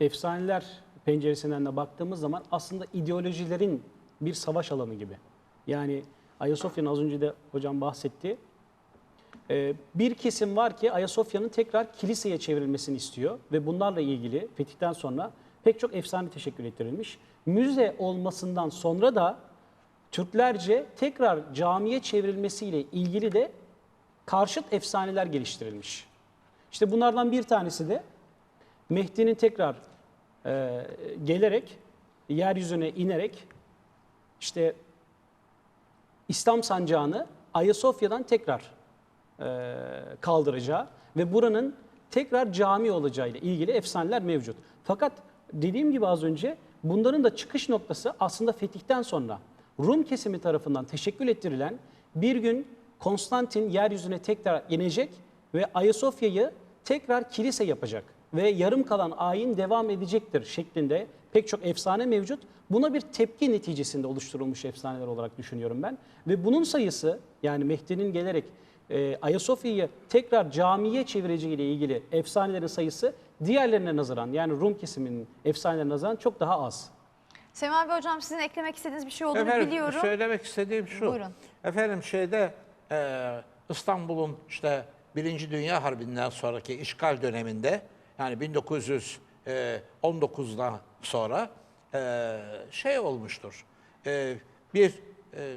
efsaneler penceresinden de baktığımız zaman aslında ideolojilerin bir savaş alanı gibi. Yani Ayasofya'nın az önce de hocam bahsetti. Ee, bir kesim var ki Ayasofya'nın tekrar kiliseye çevrilmesini istiyor ve bunlarla ilgili fetihten sonra pek çok efsane teşekkür ettirilmiş. Müze olmasından sonra da Türklerce tekrar camiye çevrilmesiyle ilgili de karşıt efsaneler geliştirilmiş. İşte bunlardan bir tanesi de Mehdi'nin tekrar e, gelerek yeryüzüne inerek işte İslam sancağını Ayasofya'dan tekrar e, kaldıracağı ve buranın tekrar cami olacağıyla ilgili efsaneler mevcut. Fakat dediğim gibi az önce bunların da çıkış noktası aslında fetihten sonra Rum kesimi tarafından teşekkül ettirilen bir gün Konstantin yeryüzüne tekrar inecek ve Ayasofya'yı tekrar kilise yapacak ve yarım kalan ayin devam edecektir şeklinde pek çok efsane mevcut. Buna bir tepki neticesinde oluşturulmuş efsaneler olarak düşünüyorum ben. Ve bunun sayısı yani Mehdi'nin gelerek e, Ayasofya'yı tekrar camiye çevireceğiyle ilgili efsanelerin sayısı diğerlerine nazaran yani Rum kesiminin efsanelerine nazaran çok daha az. Semih abi hocam sizin eklemek istediğiniz bir şey olduğunu Efendim biliyorum. söylemek istediğim şu. Buyurun. Efendim şeyde e, İstanbul'un işte Birinci Dünya Harbi'nden sonraki işgal döneminde yani 1919'dan sonra e, şey olmuştur. E, bir e,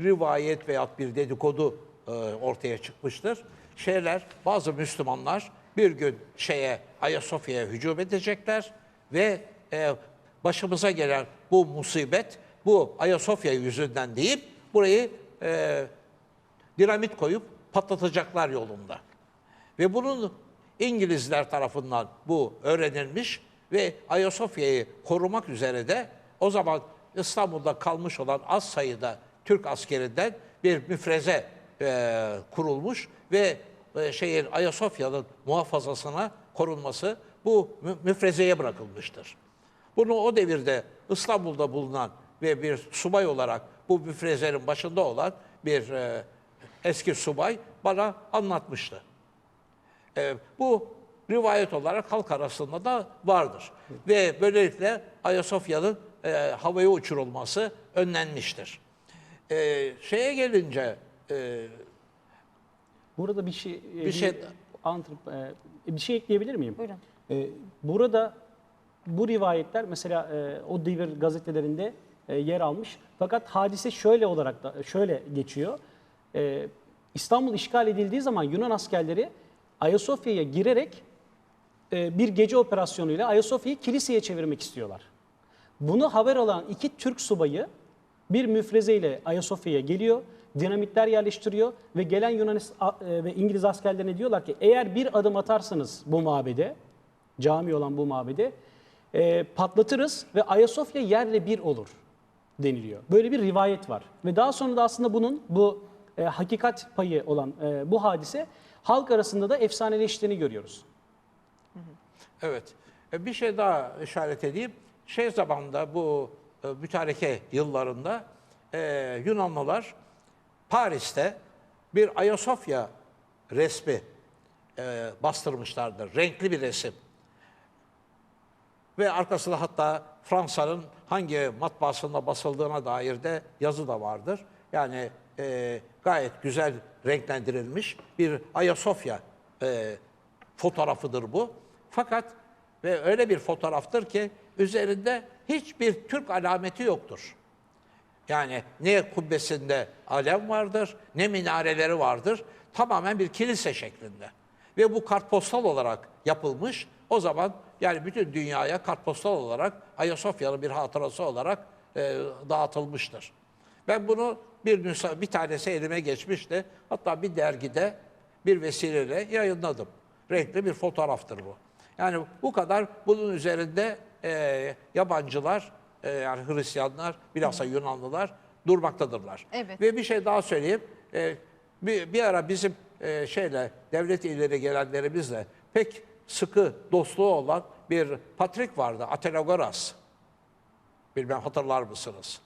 rivayet veyahut bir dedikodu e, ortaya çıkmıştır. Şeyler, bazı Müslümanlar bir gün şeye Ayasofya'ya hücum edecekler ve e, başımıza gelen bu musibet bu Ayasofya yüzünden deyip burayı e, dinamit koyup patlatacaklar yolunda. Ve bunun İngilizler tarafından bu öğrenilmiş ve Ayasofya'yı korumak üzere de o zaman İstanbul'da kalmış olan az sayıda Türk askerinden bir müfreze e, kurulmuş ve e, şeyin Ayasofya'nın muhafazasına korunması bu mü- müfrezeye bırakılmıştır. Bunu o devirde İstanbul'da bulunan ve bir subay olarak bu müfrezenin başında olan bir e, eski subay bana anlatmıştı. E, bu rivayet olarak halk arasında da vardır. Ve böylelikle Ayasofya'nın e, havaya uçurulması önlenmiştir. E, şeye gelince e, Burada bir şey Bir şey- antrop- e, bir şey ekleyebilir miyim? Buyurun. E, burada bu rivayetler mesela e, o devir gazetelerinde e, yer almış. Fakat hadise şöyle olarak da şöyle geçiyor. E, İstanbul işgal edildiği zaman Yunan askerleri Ayasofya'ya girerek e, bir gece operasyonuyla Ayasofya'yı kiliseye çevirmek istiyorlar. Bunu haber alan iki Türk subayı bir müfrezeyle Ayasofya'ya geliyor, dinamitler yerleştiriyor ve gelen Yunan ve İngiliz askerlerine diyorlar ki eğer bir adım atarsanız bu mabede, cami olan bu mabede e, patlatırız ve Ayasofya yerle bir olur deniliyor. Böyle bir rivayet var. Ve daha sonra da aslında bunun bu e, hakikat payı olan e, bu hadise halk arasında da efsaneleştiğini görüyoruz. Evet. E, Bir şey daha işaret edeyim. Şey zamanında bu e, mütareke yıllarında e, Yunanlılar Paris'te bir Ayasofya resmi e, bastırmışlardır. Renkli bir resim. Ve arkasında hatta Fransa'nın hangi matbaasında basıldığına dair de yazı da vardır. Yani e, gayet güzel renklendirilmiş bir Ayasofya e, fotoğrafıdır bu. Fakat ve öyle bir fotoğraftır ki üzerinde hiçbir Türk alameti yoktur. Yani ne kubbesinde alem vardır, ne minareleri vardır. Tamamen bir kilise şeklinde. Ve bu kartpostal olarak yapılmış. O zaman yani bütün dünyaya kartpostal olarak Ayasofya'nın bir hatırası olarak e, dağıtılmıştır. Ben bunu bir müsa- bir tanesi elime geçmişti. Hatta bir dergide bir vesileyle yayınladım. Renkli bir fotoğraftır bu. Yani bu kadar bunun üzerinde e, yabancılar, e, yani Hristiyanlar, bilhassa Yunanlılar durmaktadırlar. Evet. Ve bir şey daha söyleyeyim. E, bir, bir ara bizim e, şeyle devlet ileri gelenlerimizle pek sıkı dostluğu olan bir Patrik vardı, Athenagoras. Bilmem hatırlar mısınız?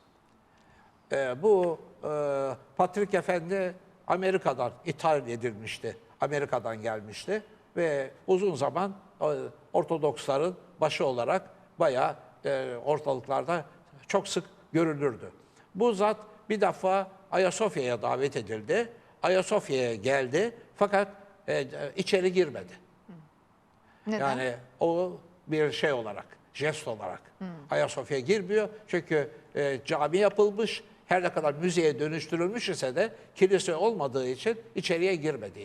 E, bu e, Patrik Efendi Amerika'dan ithal edilmişti. Amerika'dan gelmişti ve uzun zaman e, Ortodoksların başı olarak bayağı e, ortalıklarda çok sık görülürdü. Bu zat bir defa Ayasofya'ya davet edildi. Ayasofya'ya geldi fakat e, içeri girmedi. Neden? Yani o bir şey olarak, jest olarak Ayasofya'ya girmiyor. Çünkü e, cami yapılmış, her ne kadar müzeye dönüştürülmüş ise de kilise olmadığı için içeriye girmediydi.